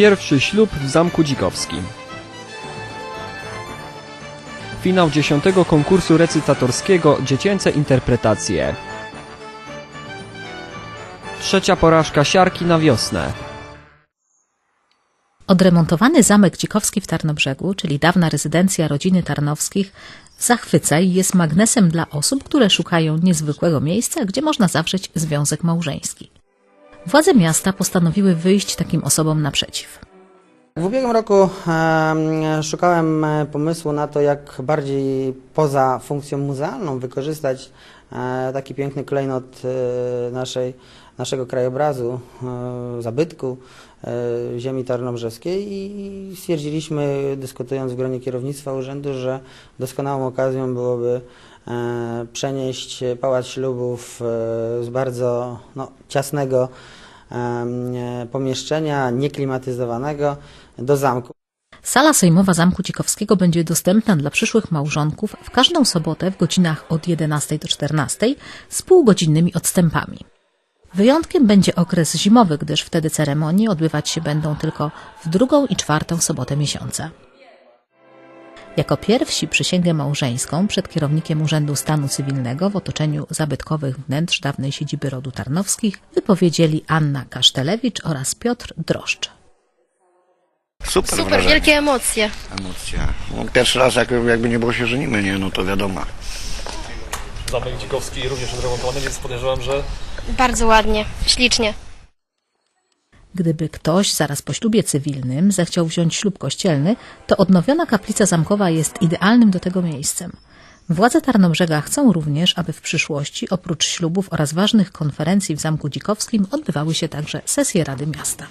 Pierwszy ślub w Zamku Dzikowskim. Finał dziesiątego konkursu recytatorskiego Dziecięce interpretacje. Trzecia porażka siarki na wiosnę. Odremontowany zamek Dzikowski w Tarnobrzegu, czyli dawna rezydencja rodziny Tarnowskich, zachwyca i jest magnesem dla osób, które szukają niezwykłego miejsca, gdzie można zawrzeć związek małżeński. Władze miasta postanowiły wyjść takim osobom naprzeciw. W ubiegłym roku em, szukałem e, pomysłu na to, jak bardziej poza funkcją muzealną wykorzystać e, taki piękny klejnot e, naszej, naszego krajobrazu, e, zabytku e, ziemi tarnobrzeskiej i stwierdziliśmy, dyskutując w gronie kierownictwa urzędu, że doskonałą okazją byłoby e, przenieść pałac ślubów e, z bardzo no, ciasnego e, pomieszczenia, nieklimatyzowanego do zamku. Sala sejmowa Zamku Dzikowskiego będzie dostępna dla przyszłych małżonków w każdą sobotę w godzinach od 11 do 14 z półgodzinnymi odstępami. Wyjątkiem będzie okres zimowy, gdyż wtedy ceremonie odbywać się będą tylko w drugą i czwartą sobotę miesiąca. Jako pierwsi przysięgę małżeńską przed kierownikiem Urzędu Stanu Cywilnego w otoczeniu zabytkowych wnętrz dawnej siedziby rodu Tarnowskich wypowiedzieli Anna Kasztelewicz oraz Piotr Droszcz. Super, Super, wrażenie, wielkie emocje. emocje. No, pierwszy raz jak, jakby nie było się żenimy, nie, no to wiadomo. Zamek Dzikowski również odremontowany, więc podejrzewam, że Bardzo ładnie, ślicznie. Gdyby ktoś zaraz po ślubie cywilnym zechciał wziąć ślub kościelny, to odnowiona kaplica zamkowa jest idealnym do tego miejscem. Władze Tarnobrzega chcą również, aby w przyszłości oprócz ślubów oraz ważnych konferencji w Zamku Dzikowskim odbywały się także sesje Rady Miasta.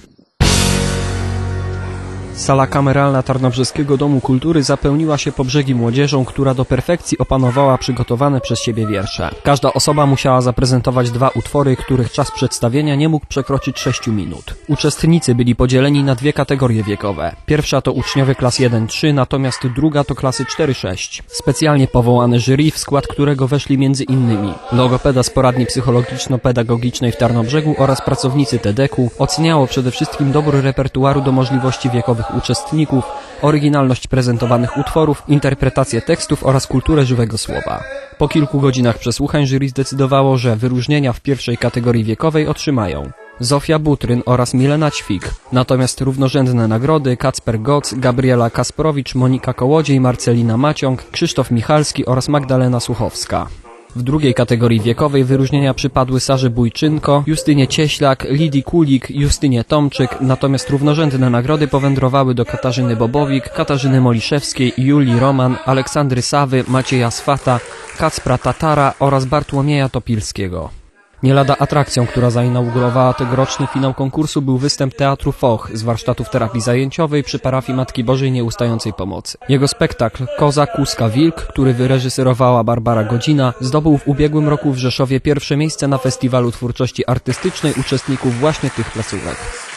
Sala kameralna Tarnobrzeskiego Domu Kultury zapełniła się po brzegi młodzieżą, która do perfekcji opanowała przygotowane przez siebie wiersze. Każda osoba musiała zaprezentować dwa utwory, których czas przedstawienia nie mógł przekroczyć 6 minut. Uczestnicy byli podzieleni na dwie kategorie wiekowe. Pierwsza to uczniowie klas 1-3, natomiast druga to klasy 4-6. Specjalnie powołane jury, w skład którego weszli innymi logopeda z poradni psychologiczno-pedagogicznej w Tarnobrzegu oraz pracownicy TEDEK-u oceniało przede wszystkim dobór repertuaru do możliwości wiekowych uczestników, oryginalność prezentowanych utworów, interpretację tekstów oraz kulturę żywego słowa. Po kilku godzinach przesłuchań jury zdecydowało, że wyróżnienia w pierwszej kategorii wiekowej otrzymają Zofia Butryn oraz Milena Ćwik, natomiast równorzędne nagrody Kacper Goc, Gabriela Kasprowicz, Monika Kołodziej, Marcelina Maciąg, Krzysztof Michalski oraz Magdalena Słuchowska. W drugiej kategorii wiekowej wyróżnienia przypadły Sarze Bójczynko, Justynie Cieślak, Lidii Kulik, Justynie Tomczyk, natomiast równorzędne nagrody powędrowały do Katarzyny Bobowik, Katarzyny Moliszewskiej, Julii Roman, Aleksandry Sawy, Macieja Swata, Kacpra Tatara oraz Bartłomieja Topilskiego. Nie lada atrakcją, która zainaugurowała tegoroczny finał konkursu był występ Teatru Foch z warsztatów terapii zajęciowej przy parafii Matki Bożej Nieustającej Pomocy. Jego spektakl Koza, Kuska, Wilk, który wyreżyserowała Barbara Godzina, zdobył w ubiegłym roku w Rzeszowie pierwsze miejsce na Festiwalu Twórczości Artystycznej uczestników właśnie tych placówek.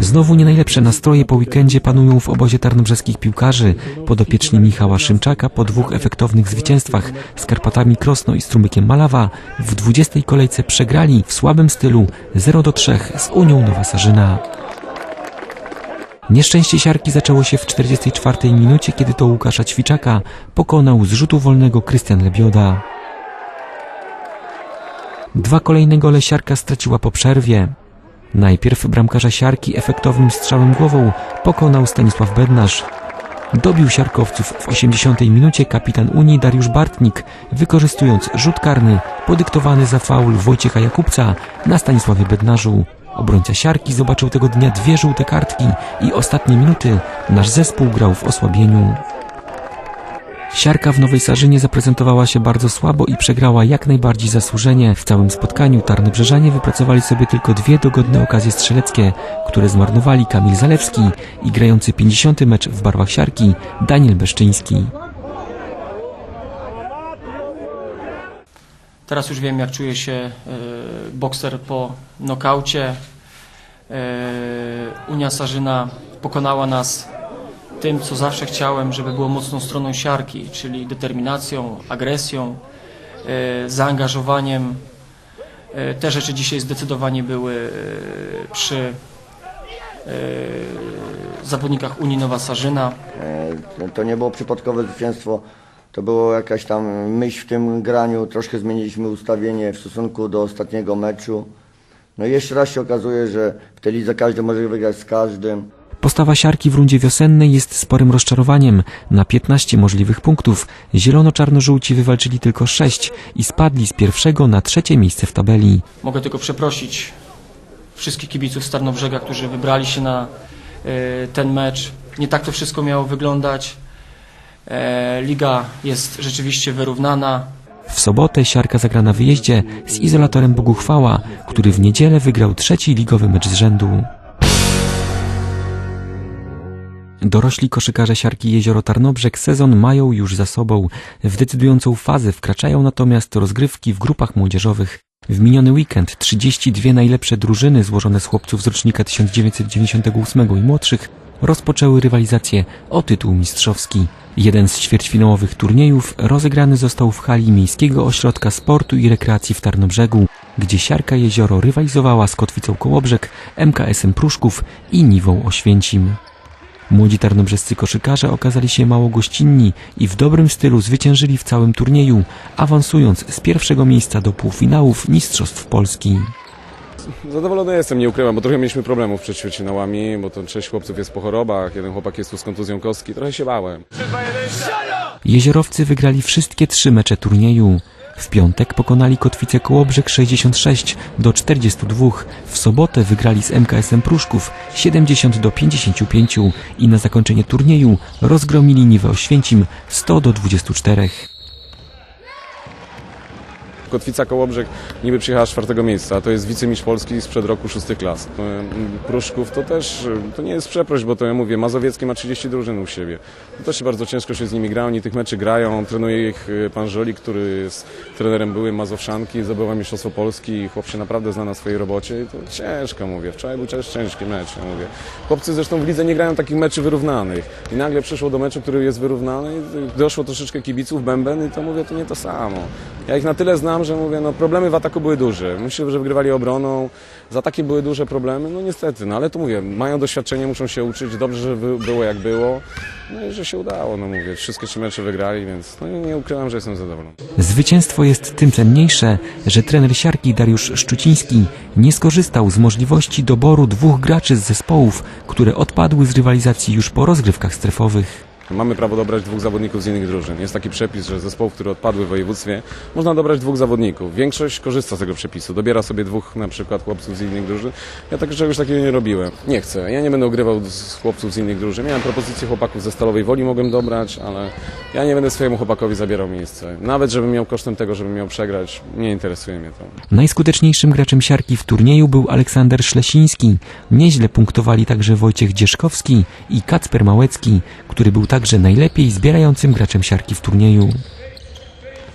Znowu nie najlepsze nastroje po weekendzie panują w obozie tarnobrzeskich piłkarzy. Podopieczni Michała Szymczaka po dwóch efektownych zwycięstwach z Karpatami Krosno i Strumykiem Malawa w 20. kolejce przegrali w słabym stylu 0 do 3 z Unią Nowa Sarzyna. Nieszczęście siarki zaczęło się w 44 minucie, kiedy to Łukasza Ćwiczaka pokonał z rzutu wolnego Krystian Lebioda. Dwa kolejne gole siarka straciła po przerwie. Najpierw bramkarza siarki efektownym strzałem głową pokonał Stanisław Bednarz. Dobił siarkowców w 80 minucie kapitan Unii Dariusz Bartnik, wykorzystując rzut karny podyktowany za faul Wojciecha Jakubca na Stanisławie Bednarzu. Obrońca siarki zobaczył tego dnia dwie żółte kartki i ostatnie minuty nasz zespół grał w osłabieniu. Siarka w Nowej Sarzynie zaprezentowała się bardzo słabo i przegrała jak najbardziej zasłużenie. W całym spotkaniu Tarnobrzeżanie wypracowali sobie tylko dwie dogodne okazje strzeleckie, które zmarnowali Kamil Zalewski i grający 50 mecz w barwach siarki Daniel Beszczyński. Teraz już wiem, jak czuje się e, bokser po nokaucie. E, Unia Sarzyna pokonała nas tym, co zawsze chciałem, żeby było mocną stroną siarki, czyli determinacją, agresją, e, zaangażowaniem E, Te rzeczy dzisiaj zdecydowanie były e, przy zawodnikach Unii Nowa Sarzyna. To nie było przypadkowe zwycięstwo, to było jakaś tam myśl w tym graniu. Troszkę zmieniliśmy ustawienie w stosunku do ostatniego meczu. No i jeszcze raz się okazuje, że w tej lidze każdy może wygrać z każdym. Postawa siarki w rundzie wiosennej jest sporym rozczarowaniem. Na 15 możliwych punktów zielono-czarno-żółci wywalczyli tylko 6 i spadli z pierwszego na trzecie miejsce w tabeli. Mogę tylko przeprosić wszystkich kibiców z Tarnobrzega, którzy wybrali się na e, ten mecz. Nie tak to wszystko miało wyglądać. E, Liga jest rzeczywiście wyrównana. W sobotę siarka zagra na wyjeździe z izolatorem Boguchwała, który w niedzielę wygrał trzeci ligowy mecz z rzędu. Dorośli koszykarze siarki Jezioro Tarnobrzeg sezon mają już za sobą. W decydującą fazę wkraczają natomiast rozgrywki w grupach młodzieżowych. W miniony weekend 32 najlepsze drużyny złożone z chłopców z rocznika 1998 i młodszych rozpoczęły rywalizację o tytuł mistrzowski. Jeden z ćwierćfinałowych turniejów rozegrany został w hali Miejskiego Ośrodka Sportu i Rekreacji w Tarnobrzegu, gdzie Siarka Jezioro rywalizowała z Kotwicą Kołobrzeg, MKS-em Pruszków i Niwą Oświęcim. Młodzi tarnobrzescy koszykarze okazali się mało gościnni i w dobrym stylu zwyciężyli w całym turnieju, awansując z pierwszego miejsca do półfinałów Mistrzostw Polski. Zadowolony jestem, nie ukrywam, bo trochę mieliśmy problemów przed ćwierćfinałami, bo to sześć chłopców jest po chorobach, jeden chłopak jest tu z kontuzją kostki, trochę się bałem. Jeziorowcy wygrali wszystkie trzy mecze turnieju. W piątek pokonali Kotwicę Kołobrzeg 66 do 42. W sobotę wygrali z MKS-em Pruszków 70 do 55 i na zakończenie turnieju rozgromili Niwę Oświęcim 100 do 24. Kotwica Kołobrzeg niby przyjechała z czwartego miejsca, a to jest wicemistrz Polski sprzed roku szóstych klas. E, Pruszków to też, e, to nie jest przeproś, bo to ja mówię, Mazowieckie ma 30 drużyn u siebie. To też bardzo ciężko się z nimi gra, oni tych meczy grają, trenuje ich e, pan Żoli, który jest trenerem byłym Mazowszanki, zdobywa Mistrzostwo Polski i chłop się naprawdę zna na swojej robocie i to ciężko, mówię. Wczoraj był też ciężki mecz, ja mówię. Chłopcy zresztą w lidze nie grają takich meczy wyrównanych i nagle przyszło do meczu, który jest wyrównany doszło troszeczkę kibiców, bęben i to mówię, to nie to samo. Ja ich na tyle znam, że mówię, no problemy w ataku były duże. Myślę, że wygrywali obroną, za takie były duże problemy, no niestety, no ale tu mówię, mają doświadczenie, muszą się uczyć, dobrze, że było jak było, no i że się udało, no mówię, wszystkie trzy mecze wygrali, więc no nie ukrywam, że jestem zadowolony. Zwycięstwo jest tym cenniejsze, że trener siarki Dariusz Szczuciński nie skorzystał z możliwości doboru dwóch graczy z zespołów, które odpadły z rywalizacji już po rozgrywkach strefowych. Mamy prawo dobrać dwóch zawodników z innych drużyn. Jest taki przepis, że zespołów, które odpadły w województwie, można dobrać dwóch zawodników. Większość korzysta z tego przepisu. Dobiera sobie dwóch na przykład chłopców z innych drużyn. Ja tak czegoś takiego nie robiłem. Nie chcę. Ja nie będę ogrywał z chłopców z innych drużyn. Miałem propozycję chłopaków ze Stalowej Woli, mogłem dobrać, ale ja nie będę swojemu chłopakowi zabierał miejsce. Nawet żebym miał kosztem tego, żebym miał przegrać, nie interesuje mnie to. Najskuteczniejszym graczem siarki w turnieju był Aleksander Szlesiński. Nieźle punktowali także Wojciech Dzieszkowski i Kacper Małecki, który był także najlepiej zbierającym graczem siarki w turnieju.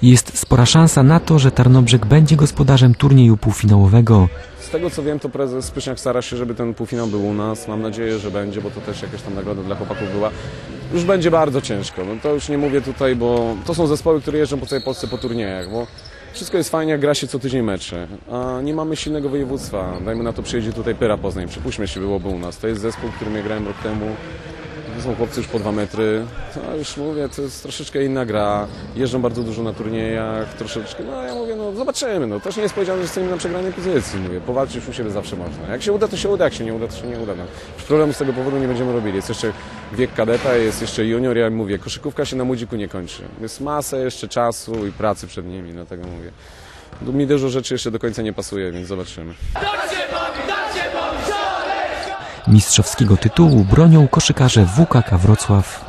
Jest spora szansa na to, że Tarnobrzeg będzie gospodarzem turnieju półfinałowego. Z tego co wiem, to prezes Spyszniak stara się, żeby ten półfinał był u nas. Mam nadzieję, że będzie, bo to też jakaś tam nagroda dla chłopaków była. Już będzie bardzo ciężko. No to już nie mówię tutaj, bo to są zespoły, które jeżdżą po całej Polsce po turniejach, bo wszystko jest fajnie, jak gra się co tydzień mecze, a nie mamy silnego województwa. Dajmy na to przyjedzie tutaj Pyra Poznań, przypuśćmy się, byłoby u nas. To jest zespół, którym ja grałem rok temu. Są chłopcy już po dwa metry. To już mówię, to jest troszeczkę inna gra. Jeżdżą bardzo dużo na turniejach, troszeczkę. No ja mówię, no zobaczymy. No też nie jest powiedziane, że jesteśmy na przegranej pozycji. Mówię, powalczyć u siebie zawsze można. Jak się uda, to się uda, jak się nie uda, to się nie uda. No. Już problemu z tego powodu nie będziemy robili. Jest jeszcze wiek kadeta, jest jeszcze junior, ja mówię, koszykówka się na młodziku nie kończy. Jest masę jeszcze czasu i pracy przed nimi, dlatego mówię. Mi dużo rzeczy jeszcze do końca nie pasuje, więc zobaczymy. Mistrzowskiego tytułu bronią koszykarze WKK Wrocław.